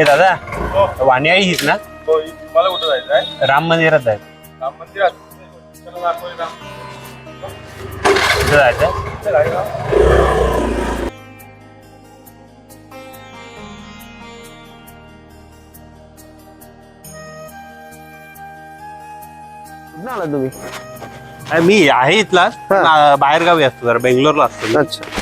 ए दादा हो वाणी आई हीच ना? हो मला कुठं जायचं आहे? राम मंदिरात आहे राम मंदिरात. चला दाखवूया राम. कुठं जायचं? चला, आहे का? कुठून आला तुम्ही? मी आहे इथलाच पण, आ, बाहेरगावी असतो जरा बेंगलोरला असतो. अच्छा.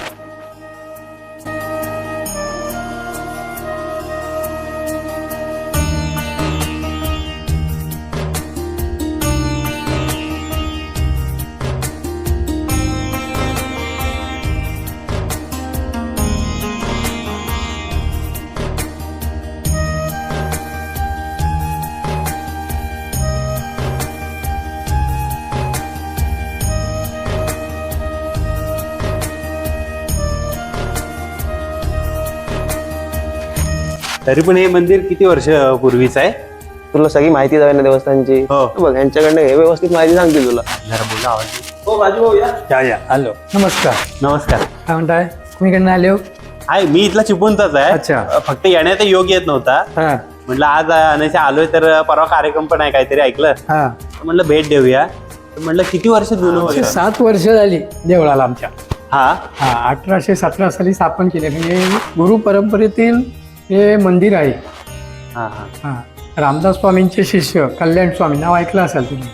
तरी पण हे मंदिर किती वर्ष पूर्वीचं आहे? तुला सगळी माहिती हवी ना देवस्थानची. हो. बघ यांच्याकडनं हे व्यवस्थित माहिती सांगतील तुला. जरा बोला आवाज. हो राजू भाऊ या या. या हॅलो. नमस्कार. नमस्कार. काय म्हणताय? कुणीकडनं आले हो? आहे मी इथला चिपळूणचाच आहे. अच्छा. फक्त येण्याचा योग येत नव्हता. हा. म्हटलं आज अनायसे आलोय तर परवा कार्यक्रम पण आहे काहीतरी ऐकलं. हा. तर म्हटलं भेट देऊया. तर म्हटलं किती वर्ष जुनं वगैरे? सात वर्ष झाली देवळाला आमच्या. हा. हा अठराशे सतरा साली स्थापन केले. म्हणजे गुरु परंपरेतील हे मंदिर आहे. हा हा. हा. रामदास स्वामींचे शिष्य कल्याण स्वामी नाव ऐकलं असाल तुम्ही?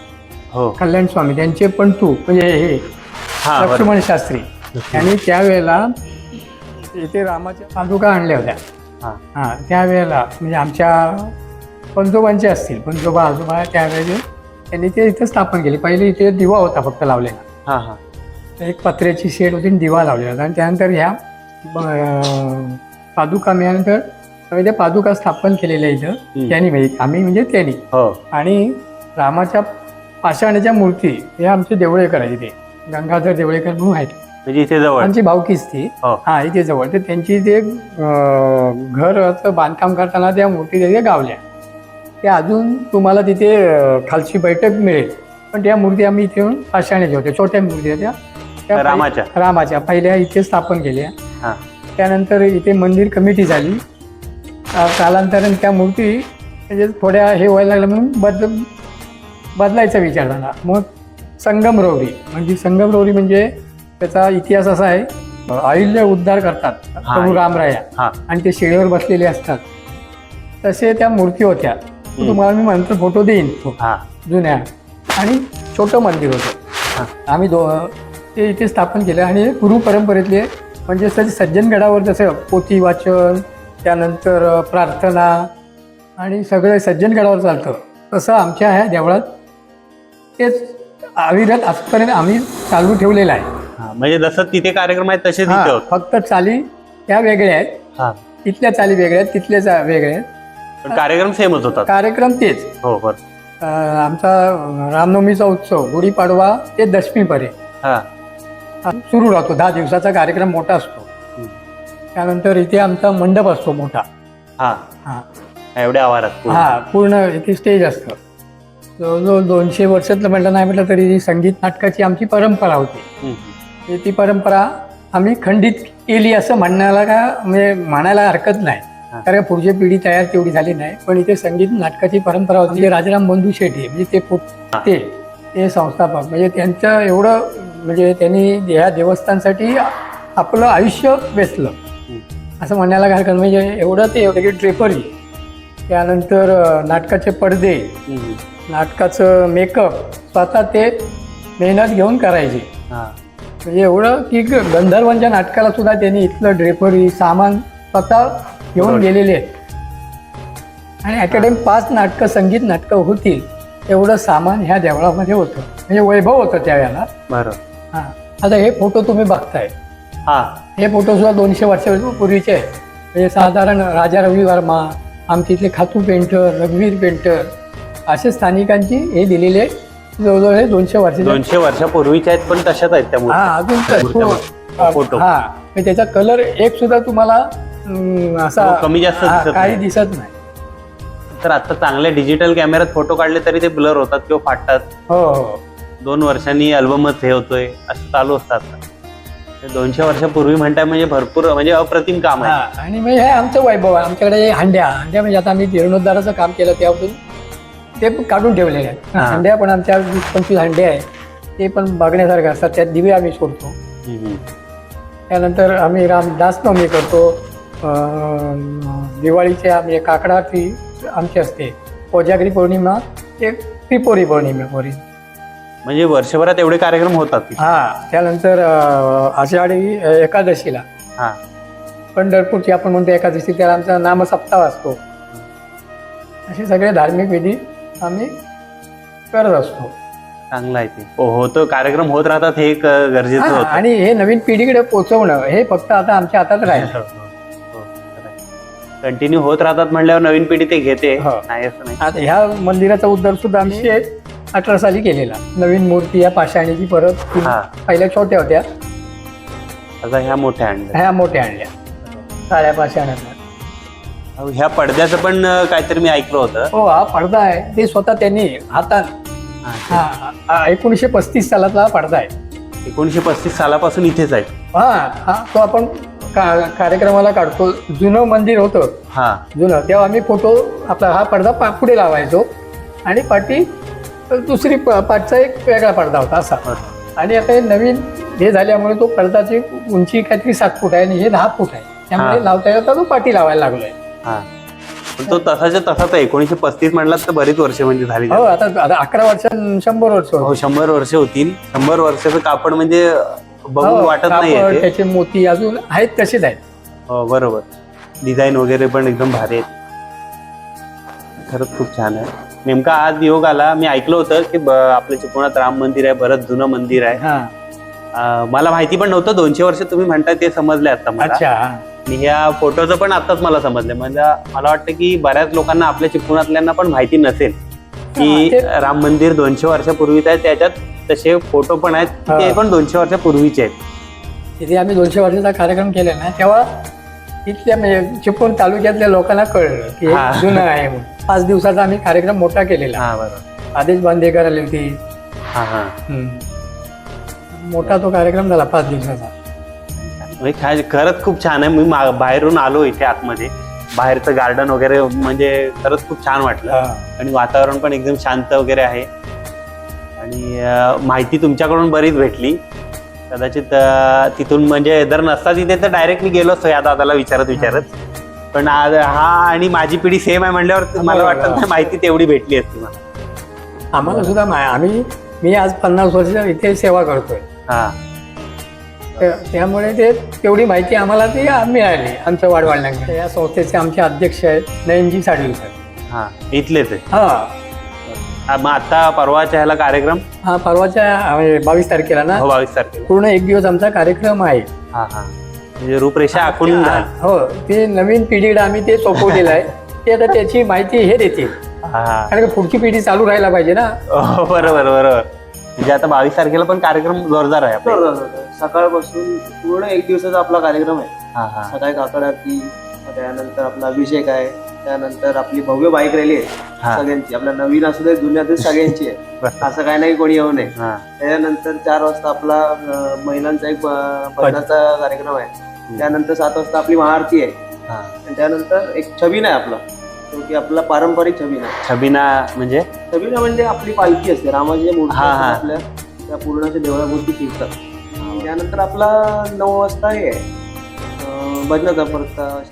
हो. कल्याण स्वामी त्यांचे पण तू म्हणजे हे हा बरं. लक्ष्मण शास्त्री. त्यांनी त्यावेळेला इथे रामाच्या पादुका आणल्या होत्या. हा. हा त्यावेळेला म्हणजे आमच्या पंजोबांचे असतील पंजोबा आजोबा त्यावेळेला त्यांनी ते इथे स्थापन केली. पहिले इथे दिवा होता फक्त लावलेला. हा हा. एक पत्र्याची शेड होती आणि दिवा लावलेला होता. आणि त्यानंतर ह्या पादुका मिळाल्यानंतर त्या पादुका स्थापन केलेल्या इथं. त्यांनी म्हणजे आम्ही म्हणजे त्यांनी. हो. आणि रामाच्या पाषाणाच्या मूर्ती हे आमचे देवळेकर आहे इथे. गंगाधर देवळेकर म्हणून आहेत. म्हणजे इथे जवळ. आमची भावकीच ती. हो. हा इथे जवळ. तर त्यांची ते अं, घराचं बांधकाम करताना त्या मूर्ती तिथे गावल्या. ते अजून तुम्हाला तिथे अं, खालची बैठक मिळेल. पण त्या मूर्ती आम्ही इथे येऊन पाषाणाच्या होत्या छोट्या मूर्ती होत्या. त्या रामाच्या? रामाच्या पहिल्या इथे स्थापन केल्या. हा. त्यानंतर इथे मंदिर कमिटी झाली. कालांतराने त्या मूर्ती म्हणजे थोड्या हे व्हायला लागल्या म्हणून बदल बदलायचा विचार झाला. मग संगमरवरी म्हणजे संगमरवरी म्हणजे त्याचा इतिहास असा आहे अहिल्य उद्धार करतात. प्रभू रामराया आणि ते शिळेवर बसलेले असतात. तसे त्या मूर्ती होत्या. तुम्हाला मी म्हणतो फोटो देईन. तो हा. जुन्या. आणि छोटं मंदिर होतं. आम्ही दो ते इथे स्थापन केलं. आणि गुरु परंपरेतले म्हणजे सज सज्जनगडावर जसं पोथी वाचन त्यानंतर प्रार्थना आणि सगळं सज्जनगडावर चालतं. तसं आमच्या ह्या देवळात तेच अविरत आजपर्यंत आम्ही चालू ठेवलेलं आहे. हा म्हणजे जसं तिथे कार्यक्रम आहेत तसेच इथे हा, होत फक्त चाली त्या वेगळ्या आहेत. हा. इथल्या चाली वेगळ्या आहेत तिथल्या चा- वेगळ्या आहेत. पण कार्यक्रम सेमच होतात. कार्यक्रम तेच. हो बर. अ, आमचा रामनवमीचा उत्सव गुढीपाडवा ते दशमीपर्यंत. हा सुरू राहतो. दहा दिवसाचा कार्यक्रम मोठा असतो. त्यानंतर इथे आमचा मंडप असतो मोठा. हा. हा. एवढ्या आवारात. हा पूर्ण इथे स्टेज असतं. जवळजवळ दोनशे वर्षातलं म्हटलं नाही म्हटलं तरी ही संगीत नाटकाची आमची परंपरा होती. म्हणजे ती परंपरा आम्ही खंडित केली असं म्हणण्याला का म्हणजे म्हणायला हरकत नाही. कारण पुढची पिढी तयार तेवढी झाली नाही. पण इथे संगीत नाटकाची परंपरा होती. जे राजाराम बंधू शेट्टी म्हणजे ते फुट ते ते संस्थापक. म्हणजे त्यांचं एवढं म्हणजे त्यांनी या देवस्थानसाठी आपलं आयुष्य वेचलं. असं म्हणायला काय हरकत म्हणजे एवढं ते एवढं की ड्रेपरी त्यानंतर नाटकाचे पडदे. नाटकाचं मेकअप. स्वतः ते मेहनत घेऊन करायचे. हा. म्हणजे एवढं की गंधर्वांच्या नाटकाला सुद्धा त्यांनी इथलं ड्रेपरी सामान स्वतः घेऊन. गेलेले. आहेत आणि अकॅडमी पाच नाटकं संगीत नाटकं होतील एवढं सामान ह्या देवळामध्ये होतं. म्हणजे वैभव होतं त्यावेळेला बरं. हां. आता हे फोटो तुम्ही बघताय. हा. हे फोटो सुद्धा दोनशे वर्षापूर्वीचे आहेत. म्हणजे साधारण राजा रवी वर्मा आमच्या इथले खातू पेंटर रघुवीर पेंटर असे स्थानिकांची हे दिलेले जवळजवळ हे दोनशे वर्षाचे दोनशे वर्षापूर्वीच्या आहेत पण तशाच आहेत त्या मूर्त्या. हा अजून तर- फोटो. हा. म्हणजे त्याचा कलर एक सुद्धा तुम्हाला अं, असा हो, कमी जास्त हा, दिसत काही नाही. दिसत नाही. तर आता चांगल्या डिजिटल कॅमेऱ्यात फोटो काढले तरी ते ब्लर होतात किंवा फाटतात. हो हो. दोन वर्षांनी अल्बमच हे होतोय. असं चालू असतं आता. दोनशे वर्षापूर्वी म्हणताय म्हणजे भरपूर म्हणजे अप्रतिम काम आहे. हा आणि मग हे आमचं वैभव आहे आमच्याकडे हांड्या हांड्या म्हणजे आता आम्ही जीर्णोद्धाराचं काम केलं त्यापासून ते पण काढून ठेवलेले आहेत. हा. हांड्या पण आमच्या वीस पंचवीस हांडे आहेत. ते पण बघण्यासारखे असतात. त्यात दिवे आम्ही सोडतो. हम्म. त्यानंतर आम्ही रामदास नवमी करतो. अं, दिवाळीचे आम्ही काकडाची आमची असते. कोजागरी पौर्णिमा ते त्रिपोरी पौर्णिमेपोरी म्हणजे वर्षभरात एवढे कार्यक्रम होतात हा त्यानंतर अं, आषाढी अं, एकादशीला. हा. पंढरपूरची आपण म्हणतो एकादशी त्याला आमचा नामसप्ताह असतो. असे सगळे धार्मिक विधी आम्ही करत असतो. चांगलं आहे ते. हो होतं कार्यक्रम होत राहतात हे एक अं, गरजेचं हा, होतं. आणि हे नवीन पिढीकडे पोहोचवणं हे फक्त आता आमच्या हातात राहील. कंटिन्यू होत राहतात म्हणल्यावर नवीन पिढी ते घेते. हो. नाही असं नाही. आता ह्या मंदिराचा उद्धार सुद्धा आम्ही अठरा साली केलेला. नवीन मूर्ती या पाषाणीची परत हा. पहिल्या छोट्या होत्या. आता ह्या मोठ्या आणल्या. ह्या मोठ्या आणल्या. साड्या पाषाणातल्या. अहो, ह्या पडद्याचं पण अं, काहीतरी मी ऐकलं होतं. हो हा पडदा आहे. ते स्वतः त्यांनी हातात हा हा, एकोणीसशे पस्तीस सालातला हा पडदा आहे. एकोणीशे पस्तीस सालापासून इथेच आहे. हा हा तो आपण का- कार्यक्रमाला काढतो. जुनं मंदिर होतं. हा. जुनं. तेव्हा आम्ही फोटो आपला हा पडदा पा पुढे लावायचो. आणि पाठी दुसरी प- पाठचा एक वेगळा पडदा होता असा. आणि आता हे नवीन हे झाल्यामुळे तो पडदाची उंची काहीतरी सात फूट आहे आणि हे दहा फूट आहे. त्यामुळे लावता येता तो पाठी लावायला लागलोय. हा. पण तो तसाच्या तसाच आहे एकोणीशे पस्तीस म्हणलात तर बरीच वर्ष म्हणजे झाली हो आता आता अकरा वर्ष शंभर वर्ष. हो शंभर वर्ष होतील. शंभर वर्षाचं कापड म्हणजे बघून हो, वाटत कापड, नाही त्याचे मोती अजून आहेत तसेच आहेत. हो बरोबर. डिझाईन वगैरे पण एकदम भारी आहेत. खरंच खूप छान आहे. नेमका आज योग आला मी ऐकलं होतं की ब- आपल्या चिपळुणात राम मंदिर आहे बरंच जुनं मंदिर आहे. हा. अं, मला माहिती पण नव्हतं दोनशे वर्ष तुम्ही म्हणताय ते समजले आता मला. अच्छा हा. आणि ह्या फोटोचं पण आताच मला समजलं. म्हणजे मला वाटतं की बऱ्याच लोकांना आपल्या चिपळुणातल्यांना पण माहिती नसेल की ते- राम मंदिर दोनशे वर्षापूर्वीच आहे त्याच्यात तसे फोटो पण आहेत ते हा. पण दोनशे वर्षापूर्वीचे आहेत. तिथे आम्ही दोनशे वर्षाचा कार्यक्रम केला ना तेव्हा इथल्या म्हणजे चिपळूण तालुक्यातल्या लोकांना कळलं की हे हा. जुनं आहे म्हणून. पाच दिवसाचा आम्ही कार्यक्रम मोठा केलेला. हा बरोबर. आदेश बांदेकर आले होते. हा हा. हम्म. मोठा तो कार्यक्रम झाला पाच दिवसाचा. म्हणजे खरंच खूप छान आहे. मी मा- बाहेरून आलो इथे आतमध्ये. बाहेरचं गार्डन वगैरे म्हणजे खरंच खूप छान वाटलं. हा. आणि वातावरण पण एकदम शांत वगैरे आहे. आणि अं, माहिती तुमच्याकडून बरीच भेटली. कदाचित तिथून म्हणजे जर नसता तिथे तर डायरेक्ट मी गेलो असतो या दादाला विचारत विचारत. पण आज हा आणि माझी पिढी सेम आहे म्हणल्यावर मला बरोबर. वाटतं माहिती तेवढी भेटली असती मला. आम्हाला सुद्धा आम्ही मी आज पन्नास वर्ष इथे सेवा करतोय. हा. त्या- त्यामुळे ते तेवढी माहिती आम्हाला ती मिळाली आमच्या वाढवाडण्याकडे या संस्थेचे आमचे अध्यक्ष आहेत नयनजी साडवीकर. हा इथलेच आहे. हा. हा, मग आता परवाच्या ह्याला कार्यक्रम? हा परवाच्या बावीस तारखेला ना? हो बावीस तारखेला. पूर्ण एक दिवस आमचा कार्यक्रम आहे. हा हा. म्हणजे रूपरेषा आखून झाली. हो ते नवीन पिढीला आम्ही ते सोपवलेलं आहे. ते आता त्याची माहिती हे देतील. हा. कारण की पुढची पिढी चालू राहायला पाहिजे ना? हो, बरोबर बरोबर. म्हणजे आता बावीस तारखेला पण कार्यक्रम जोरदार आहे आपला. सकाळपासून पूर्ण एक दिवसाचा आपला कार्यक्रम आहे. हा हा. सकाळी काकड आरती मग त्यानंतर आपला अभिषेक आहे. त्यानंतर आपली भव्य बाईक रॅली आहे. सगळ्यांची. आपल्या नवीन असू दे जुन्या असू दे, सगळ्यांची आहे. असं काय नाही कोणी येऊ नये. त्यानंतर चार वाजता आपला महिलांचा एक भजनाचा कार्यक्रम आहे. त्यानंतर सात वाजता आपली महाआरती आहे. हा. आणि त्यानंतर एक छबिना आहे आपला. तो की आपला पारंपरिक छबिना. छबिना म्हणजे? छबिना म्हणजे आपली पालखी असते. रामाची मूर्ती आपल्या. त्या पूर्णाच्या देवळाभोवती फिरतात. त्यानंतर आपला नऊ वाजता हे भजनाचा परत अं,